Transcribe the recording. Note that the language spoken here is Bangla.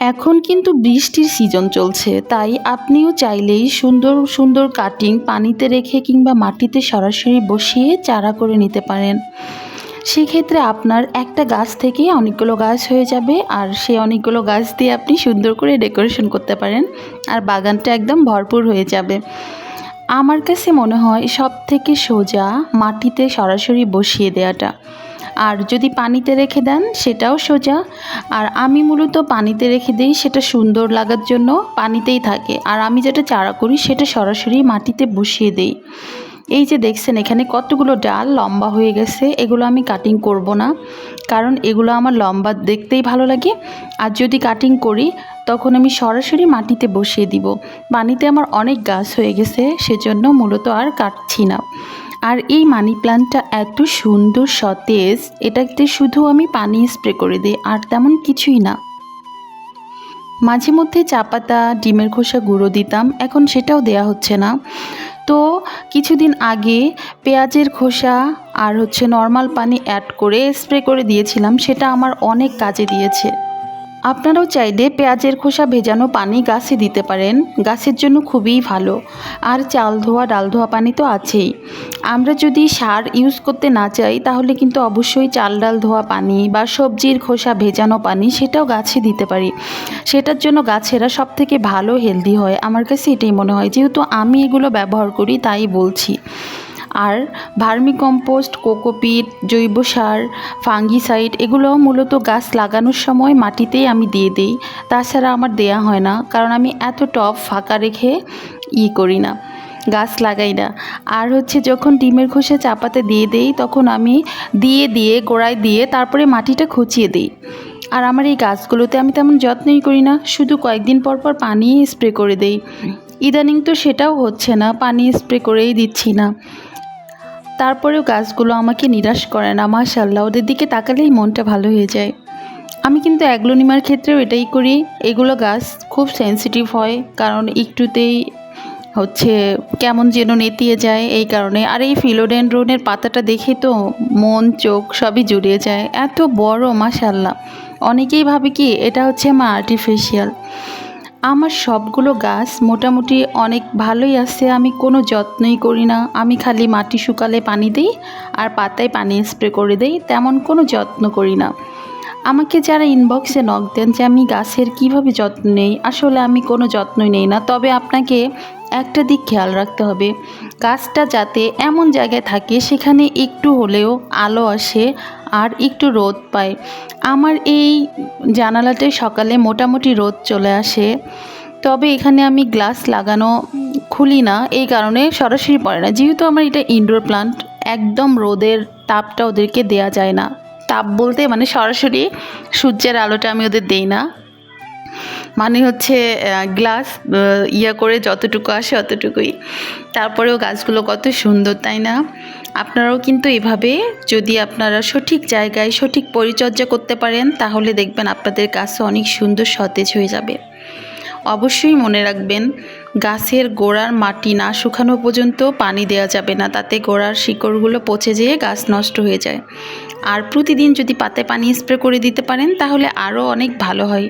এখন কিন্তু বৃষ্টির সিজন চলছে, তাই আপনিও চাইলেই সুন্দর সুন্দর কাটিং পানিতে রেখে কিংবা মাটিতে সরাসরি বসিয়ে চারা করে নিতে পারেন। সেক্ষেত্রে আপনার একটা গাছ থেকে অনেকগুলো গাছ হয়ে যাবে, আর সে অনেকগুলো গাছ দিয়ে আপনি সুন্দর করে ডেকোরেশন করতে পারেন, আর বাগানটা একদম ভরপুর হয়ে যাবে। আমার কাছে মনে হয় সব থেকে সোজা মাটিতে সরাসরি বসিয়ে দেওয়াটা আর যদি পানিতে রেখে দেন, সেটাও সোজা। আর আমি মূলত পানিতে রেখে দিই, সেটা সুন্দর লাগার জন্য পানিতেই থাকে। আর আমি যেটা চারা করি, সেটা সরাসরি মাটিতে বসিয়ে দিই। এই যে দেখছেন, এখানে কতগুলো ডাল লম্বা হয়ে গেছে। এগুলো আমি কাটিং করব না, কারণ এগুলো আমার লম্বা দেখতেই ভালো লাগে। আর যদি কাটিং করি, তখন আমি সরাসরি মাটিতে বসিয়ে দিব। পানিতে আমার অনেক গাছ হয়ে গেছে, সেজন্য মূলত আর কাটছি না। আর এই মানি প্লান্টটা এত সুন্দর সতেজ, এটাতে শুধু আমি পানি স্প্রে করে দিই, আর তেমন কিছুই না। মাঝে মধ্যে চা পাতা, ডিমের খোসা গুঁড়ো দিতাম, এখন সেটাও দেয়া হচ্ছে না। তো কিছুদিন আগে পেঁয়াজের খোসা আর হচ্ছে নর্মাল পানি অ্যাড করে স্প্রে করে দিয়েছিলাম, সেটা আমার অনেক কাজে দিয়েছে। আপনারাও চাইলে পেঁয়াজের খোসা ভেজানো পানি গাছে দিতে পারেন। গাছের জন্য খুবই ভালো। আর চাল ধোয়া, ডাল ধোয়া পানি তো আছেই। আমরা যদি সার ইউজ করতে না চাই, তাহলে কিন্তু অবশ্যই চাল, ডাল ধোয়া পানি বা সবজির খোসা ভেজানো পানি সেটাও গাছে দিতে পারি। সেটার জন্য গাছেরা সব থেকে ভালো হেলদি হয়। আমার কাছে এটাই মনে হয়। যেহেতু আমি এগুলো ব্যবহার করি, তাই বলছি। আর ভার্মি কম্পোস্ট কোকোপিট জৈব সার ফাঙ্গিসাইড এগুলো মূলত গাছ লাগানোর সময় মাটিতেই আমি দিয়ে দিই। তাছাড়া আমার দেয়া হয় না, কারণ আমি এত টব ফাঁকা রেখে ই করি না, গাছ লাগাই না। আর হচ্ছে যখন ডিমের খোসা চাপাতে দিয়ে দেই, তখন আমি দিয়ে দিয়ে, গোড়ায় দিয়ে তারপরে মাটিটা খুঁচিয়ে দিই। আর আমার এই গাছগুলোতে আমি তেমন যত্নই করি না, শুধু কয়েকদিন পর পর পানি স্প্রে করে দেই। ইদানিং তো সেটাও হচ্ছে না, পানি স্প্রে করেই দিচ্ছি না। তারপরেও গাছগুলো আমাকে নিরাশ করে না মাশাল্লাহ ওদের দিকে তাকালেই মনটা ভালো হয়ে যায়। আমি কিন্তু অ্যাগ্লোনিমার ক্ষেত্রেও এটাই করি। এগুলো গাছ খুব সেন্সিটিভ হয়, কারণ একটুতেই হচ্ছে কেমন যেন নেতিয়ে যায় এই কারণে। আর এই ফিলোডেন্ড্রনের পাতাটা দেখে তো মন, চোখ সবই জুড়িয়ে যায়। এত বড় মাশাল্লাহ অনেকেই ভাবে কি এটা হচ্ছে আমার আর্টিফিশিয়াল আমার সবগুলো গাছ মোটামুটি অনেক ভালোই আছে, আমি কোনো যত্নই করি না। আমি খালি মাটি শুকালে পানি দিই আর পাতায় পানি স্প্রে করে দিই, তেমন কোনো যত্ন করি না। আমাকে যারা ইনবক্সে নক দেন যে আমি গাছের কীভাবে যত্ন নেই, আসলে আমি কোনো যত্নই নেই না। তবে আপনাকে একটা দিক খেয়াল রাখতে হবে। গাছটা যাতে এমন জায়গায় থাকে, সেখানে একটু হলেও আলো আসে আর একটু রোদ পায়। আমার এই জানালাতে সকালে মোটামুটি রোদ চলে আসে। তবে এখানে আমি গ্লাস লাগানো খুলি না, এই কারণে সরাসরি পড়ে না। যেহেতু আমার এটা ইনডোর প্লান্ট একদম রোদের তাপটা ওদেরকে দেয়া যায় না। তাপ বলতে মানে সরাসরি সূর্যের আলোটা আমি ওদের দেই না। মানে হচ্ছে গ্লাস ইয়া করে যতটুকু আসে অতটুকুই। তারপরেও গাছগুলো কত সুন্দর, তাই না? আপনারাও কিন্তু এভাবে যদি আপনারা সঠিক জায়গায় সঠিক পরিচর্যা করতে পারেন, তাহলে দেখবেন আপনাদের গাছও অনেক সুন্দর সতেজ হয়ে যাবে। অবশ্যই মনে রাখবেন, গাছের গোড়ার মাটি না শুকানো পর্যন্ত পানি দেওয়া যাবে না। তাতে গোড়ার শিকড়গুলো পচে যেয়ে গাছ নষ্ট হয়ে যায়। আর প্রতিদিন যদি পাতায় পানি স্প্রে করে দিতে পারেন, তাহলে আরও অনেক ভালো হয়।